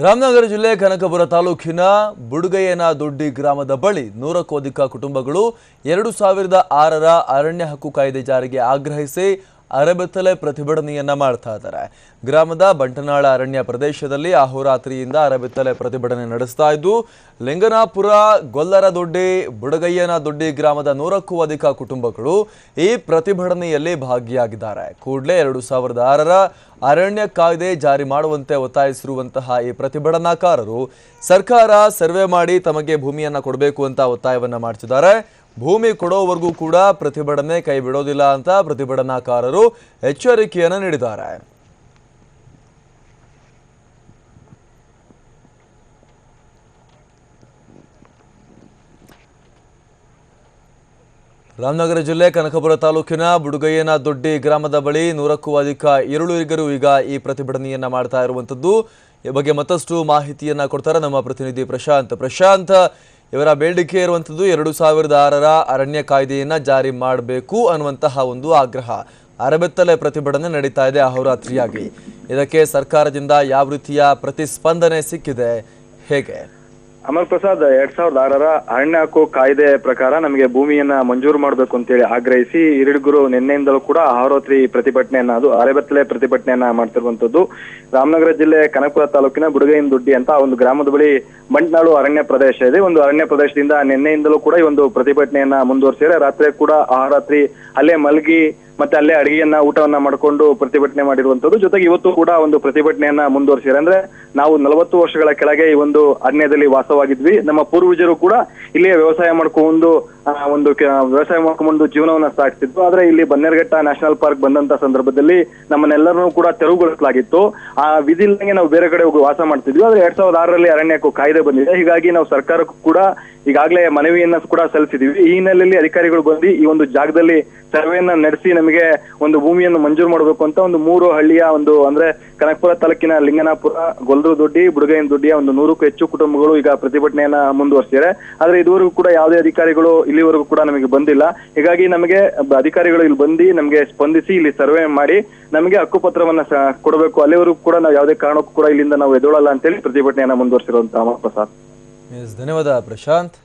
ರಾಮನಗರ ಜಿಲ್ಲೆ ಕನಕಪುರ ತಾಲೂಕಿನ ಬುಡುಗಯ್ಯನ ದೊಡ್ಡಿ ಗ್ರಾಮದ ಬಳಿ ನೂರಕ್ಕೂ ಅಧಿಕ ಕುಟುಂಬಗಳು ಎರಡು ಸಾವಿರದ ಆರರ ಅರಣ್ಯ ಹಕ್ಕು ಕಾಯ್ದೆ ಜಾರಿಗೆ ಆಗ್ರಹಿಸಿ ಅರೆಬೆತ್ತಲೆ ಪ್ರತಿಭಟನೆಯನ್ನ ಮಾಡ್ತಾ ಇದ್ದಾರೆ. ಗ್ರಾಮದ ಬಂಟನಾಳ ಅರಣ್ಯ ಪ್ರದೇಶದಲ್ಲಿ ಅಹೋರಾತ್ರಿಯಿಂದ ಅರೆಬೆತ್ತಲೆ ಪ್ರತಿಭಟನೆ ನಡೆಸ್ತಾ ಇದ್ದು ಲಿಂಗನಾಪುರ ಗೊಲ್ಲರ ದೊಡ್ಡಿ ಬುಡಗಯ್ಯನ ದೊಡ್ಡಿ ಗ್ರಾಮದ ನೂರಕ್ಕೂ ಅಧಿಕ ಕುಟುಂಬಗಳು ಈ ಪ್ರತಿಭಟನೆಯಲ್ಲಿ ಭಾಗಿಯಾಗಿದ್ದಾರೆ. ಕೂಡಲೇ ಎರಡು ಸಾವಿರದ ಆರರ ಅರಣ್ಯ ಕಾಯ್ದೆ ಜಾರಿ ಮಾಡುವಂತೆ ಒತ್ತಾಯಿಸಿರುವಂತಹ ಈ ಪ್ರತಿಭಟನಾಕಾರರು ಸರ್ಕಾರ ಸರ್ವೆ ಮಾಡಿ ತಮಗೆ ಭೂಮಿಯನ್ನು ಕೊಡಬೇಕು ಅಂತ ಒತ್ತಾಯವನ್ನ ಮಾಡ್ತಿದ್ದಾರೆ. ಭೂಮಿ ಕೊಡೋವರೆಗೂ ಕೂಡ ಪ್ರತಿಭಟನೆ ಕೈ ಬಿಡೋದಿಲ್ಲ ಅಂತ ಪ್ರತಿಭಟನಾಕಾರರು ಎಚ್ಚರಿಕೆಯನ್ನು ನೀಡಿದ್ದಾರೆ. ರಾಮನಗರ ಜಿಲ್ಲೆ ಕನಕಪುರ ತಾಲೂಕಿನ ಬುಡುಗಯ್ಯನ ದೊಡ್ಡಿ ಗ್ರಾಮದ ಬಳಿ ನೂರಕ್ಕೂ ಅಧಿಕ ಈರುಳಿಗರು ಈಗ ಈ ಪ್ರತಿಭಟನೆಯನ್ನ ಮಾಡ್ತಾ ಇರುವಂಥದ್ದು ಈ ಬಗ್ಗೆ ಮತ್ತಷ್ಟು ಮಾಹಿತಿಯನ್ನ ಕೊಡ್ತಾರೆ ನಮ್ಮ ಪ್ರತಿನಿಧಿ ಪ್ರಶಾಂತ್. ಪ್ರಶಾಂತ್ ಇವರ ಬೇಡಿಕೆ ಇರುವಂಥದ್ದು ಎರಡು ಸಾವಿರದ ಆರರ ಅರಣ್ಯ ಕಾಯ್ದೆಯನ್ನು ಜಾರಿ ಮಾಡಬೇಕು ಅನ್ನುವಂತಹ ಒಂದು ಆಗ್ರಹ. ಅರಬೆತ್ತಲೆ ಪ್ರತಿಭಟನೆ ನಡೀತಾ ಇದೆ ಅಹೋರಾತ್ರಿಯಾಗಿ. ಇದಕ್ಕೆ ಸರ್ಕಾರದಿಂದ ಯಾವ ರೀತಿಯ ಪ್ರತಿಸ್ಪಂದನೆ ಸಿಕ್ಕಿದೆ? ಹೇಗೆ? ಅಮರ್ ಪ್ರಸಾದ್ ಎರಡ್ ಸಾವಿರದ ಆರರ ಅರಣ್ಯ ಹಕ್ಕು ಕಾಯ್ದೆ ಪ್ರಕಾರ ನಮಗೆ ಭೂಮಿಯನ್ನ ಮಂಜೂರು ಮಾಡಬೇಕು ಅಂತೇಳಿ ಆಗ್ರಹಿಸಿ ಹಿರಿಡುಗರು ನಿನ್ನೆಯಿಂದಲೂ ಕೂಡ ಆರೋತ್ರಿ ಪ್ರತಿಭಟನೆಯನ್ನ, ಅದು ಅರೆಬತ್ತಲೆ ಪ್ರತಿಭಟನೆಯನ್ನ ಮಾಡ್ತಿರುವಂತದ್ದು ರಾಮನಗರ ಜಿಲ್ಲೆ ಕನಕಪುರ ತಾಲೂಕಿನ ಬುಡಗೈನ ದುಡ್ಡಿ ಅಂತ ಒಂದು ಗ್ರಾಮದ ಬಳಿ ಬಂಟ್ನಾಳು ಅರಣ್ಯ ಪ್ರದೇಶ ಇದೆ. ಒಂದು ಅರಣ್ಯ ಪ್ರದೇಶದಿಂದ ನಿನ್ನೆಯಿಂದಲೂ ಕೂಡ ಈ ಒಂದು ಪ್ರತಿಭಟನೆಯನ್ನ ಮುಂದುವರಿಸಿದರೆ ರಾತ್ರಿ ಕೂಡ ಆರಾತ್ರಿ ಅಲ್ಲೇ ಮಲಗಿ ಮತ್ತೆ ಅಲ್ಲೇ ಅಡಿಗೆಯನ್ನ, ಊಟವನ್ನ ಮಾಡ್ಕೊಂಡು ಪ್ರತಿಭಟನೆ ಮಾಡಿರುವಂತದ್ದು ಜೊತೆಗೆ ಇವತ್ತು ಕೂಡ ಒಂದು ಪ್ರತಿಭಟನೆಯನ್ನ ಮುಂದುವರಿಸಿದ್ದಾರೆ. ಅಂದ್ರೆ ನಾವು ನಲವತ್ತು ವರ್ಷಗಳ ಕೆಳಗೆ ಈ ಒಂದು ಅರಣ್ಯದಲ್ಲಿ ವಾಸವಾಗಿದ್ವಿ. ನಮ್ಮ ಪೂರ್ವಜರು ಕೂಡ ಇಲ್ಲಿಯೇ ವ್ಯವಸಾಯ ಮಾಡ್ಕೊಂಡು ಆ, ಒಂದು ವ್ಯವಸಾಯ ಮಾಡ್ಕೊಂಡು ಜೀವನವನ್ನ ಸಾಗಿಸ್ತಿದ್ರು ಆದ್ರೆ ಇಲ್ಲಿ ಬನ್ನೇರ್ಘಟ್ಟ ನ್ಯಾಷನಲ್ ಪಾರ್ಕ್ ಬಂದಂತ ಸಂದರ್ಭದಲ್ಲಿ ನಮ್ಮನ್ನೆಲ್ಲರನ್ನೂ ಕೂಡ ತೆರವುಗೊಳಿಸಲಾಗಿತ್ತು. ಆ ವಿಧಿ ವಿಧಿಲ್ದಂಗೆ ನಾವು ಬೇರೆ ಕಡೆ ಹೋಗಿ ವಾಸ ಮಾಡ್ತಿದ್ವಿ. ಆದ್ರೆ ಎರಡ್ ಸಾವಿರದ ಆರರಲ್ಲಿ ಅರಣ್ಯಕ್ಕೂ ಕಾಯ್ದೆ ಬಂದಿದೆ. ಹೀಗಾಗಿ ನಾವು ಸರ್ಕಾರಕ್ಕೂ ಕೂಡ ಈಗಾಗಲೇ ಮನವಿಯನ್ನ ಕೂಡ ಸಲ್ಲಿಸಿದೀವಿ. ಈ ಹಿನ್ನೆಲೆಯಲ್ಲಿ ಅಧಿಕಾರಿಗಳು ಬಂದು ಈ ಒಂದು ಜಾಗದಲ್ಲಿ ಸರ್ವೆಯನ್ನ ನಡೆಸಿ ನಮಗೆ ಒಂದು ಭೂಮಿಯನ್ನು ಮಂಜೂರು ಮಾಡಬೇಕು ಅಂತ ಒಂದು ಮೂರು ಹಳ್ಳಿಯ ಒಂದು ಅಂದ್ರೆ ಕನಕಪುರ ತಾಲೂಕಿನ ಲಿಂಗನಾಪುರ ಗೊಲ್ರು ದೊಡ್ಡಿ ಬುಡಗೈನ ದೊಡ್ಡಿಯ ಒಂದು ನೂರಕ್ಕೂ ಹೆಚ್ಚು ಕುಟುಂಬಗಳು ಈಗ ಪ್ರತಿಭಟನೆಯನ್ನ ಮುಂದುವರಿಸಿದ್ದಾರೆ. ಆದ್ರೆ ಇದುವರೆಗೂ ಕೂಡ ಯಾವುದೇ ಅಧಿಕಾರಿಗಳು ಇಲ್ಲಿವರೆಗೂ ಕೂಡ ನಮಗೆ ಬಂದಿಲ್ಲ. ಹೀಗಾಗಿ ನಮಗೆ ಅಧಿಕಾರಿಗಳು ಇಲ್ಲಿ ಬಂದು ನಮಗೆ ಸ್ಪಂದಿಸಿ ಇಲ್ಲಿ ಸರ್ವೆ ಮಾಡಿ ನಮಗೆ ಹಕ್ಕುಪತ್ರವನ್ನ ಕೊಡಬೇಕು. ಅಲ್ಲಿವರೆಗೂ ಕೂಡ ನಾವು ಯಾವುದೇ ಕಾರಣಕ್ಕೂ ಕೂಡ ಇಲ್ಲಿಂದ ನಾವು ಅಂತ ಅಂತೇಳಿ ಪ್ರತಿಭಟನೆಯನ್ನ ಮುಂದುವರಿಸಿರುವಂತಹ ಪ್ರಸಾದ್ ಧನ್ಯವಾದ ಪ್ರಶಾಂತ್.